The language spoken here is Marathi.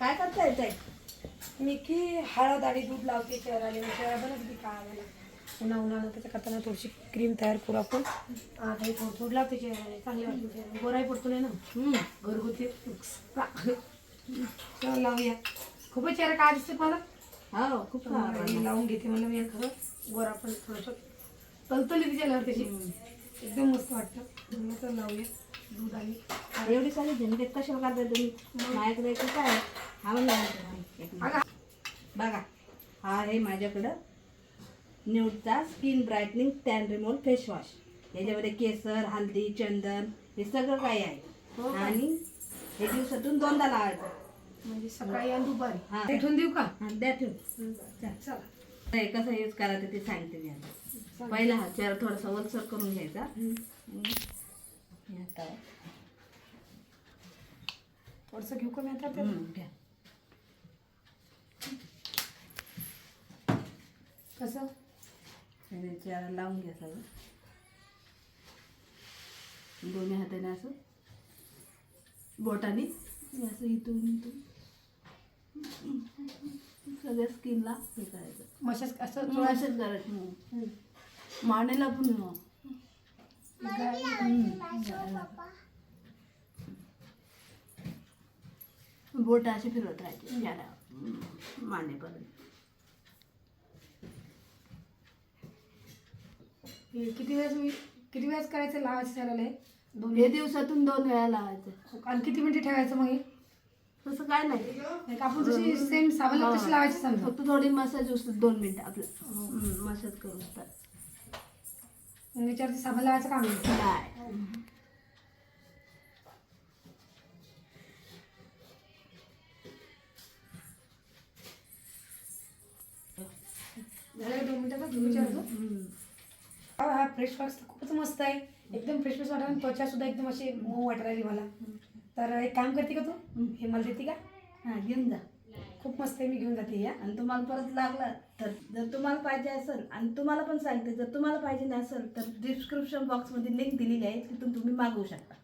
काय करता येतंय? मी की हळद आणि दूध लावते चेहऱ्याला चेहरा बनत की काय मला उन्हा उन्हानं त्याच्या करताना थोडीशी क्रीम तयार करू आपण. आता हे थोडं थोडं लावते चेहऱ्याला चांगली वाटते गोराही पडतो नाही ना. घरगुती. चला लावूया. खूपच चेहरा काय दिसते मला हो खूप. मी लावून घेते मला मी खरं गोरा पण थोडंसं तलतली तिच्यावर त्याची. एकदम मस्त वाटतं तर लावूया. दूध आणि एवढी सारी झंझट कशाला करताय तुम्ही? माझ्याकडे काय? हा. बघा हा आहे माझ्याकडं न्यूडचा skin brightening tan removal face wash. याच्यामध्ये केसर हल्दी चंदन हे सगळं काही हो आहे का? आणि हे दिवसातून दोनदा लावायचं. म्हणजे सकाळी आणि दुपारी. हा. देऊ का? हा, द्या ठेवून. चला. हे कसं यूज करायचं ते सांगते मी आता. पहिला हा चेहरा थोडासा वलसर करून घ्यायचा. हे. थोडंसं घेऊ का मी आता घ्या. कसं? चेहरा लावून घ्या सगळं दोन्ही हाताने असं. बोटाने. असं इथून इथून. सगळ्या स्किनला हे करायचं. मशाज असं असंच करायचं. मानेला पण बोट असे फिरवत राहायचे. मानेपर्यंत. हे किती वेळेस मी किती वेळेस करायचं लावायचं चेहऱ्याला हे? दोन हे दिवसातून दोन वेळा लावायचं. आणि किती मिनिटे ठेवायचं मग हे? तसं काय नाही. आपण जशी सेम साबण लावतो तशी लावायची समजा. फक्त थोडी मसाज असते दोन मिनिटं आपलं. मसाज करून असतात मग याच्यावरती साबण लावायचं काम नाही. नाही. झालं का दोन मिनिटाचा तुम्ही विचारतो हम्म. हा हा फ्रेश वॉश खूपच मस्त आहे. एकदम फ्रेश फ्रेश वाटत त्वचा सुद्धा एकदम अशी मऊ वाट राहिली मला. तर एक काम करते का तू? हे मला देते का? हा घेऊन जा. खूप मस्त आहे मी घेऊन जाते या. आणि तुम्हाला परत लागला तर जर तुम्हाला पाहिजे असेल आणि तुम्हाला पण सांगते जर तुम्हाला पाहिजे नसेल तर डिस्क्रिप्शन बॉक्समध्ये लिंक दिलेली आहे तिथून तुम्ही मागवू शकता.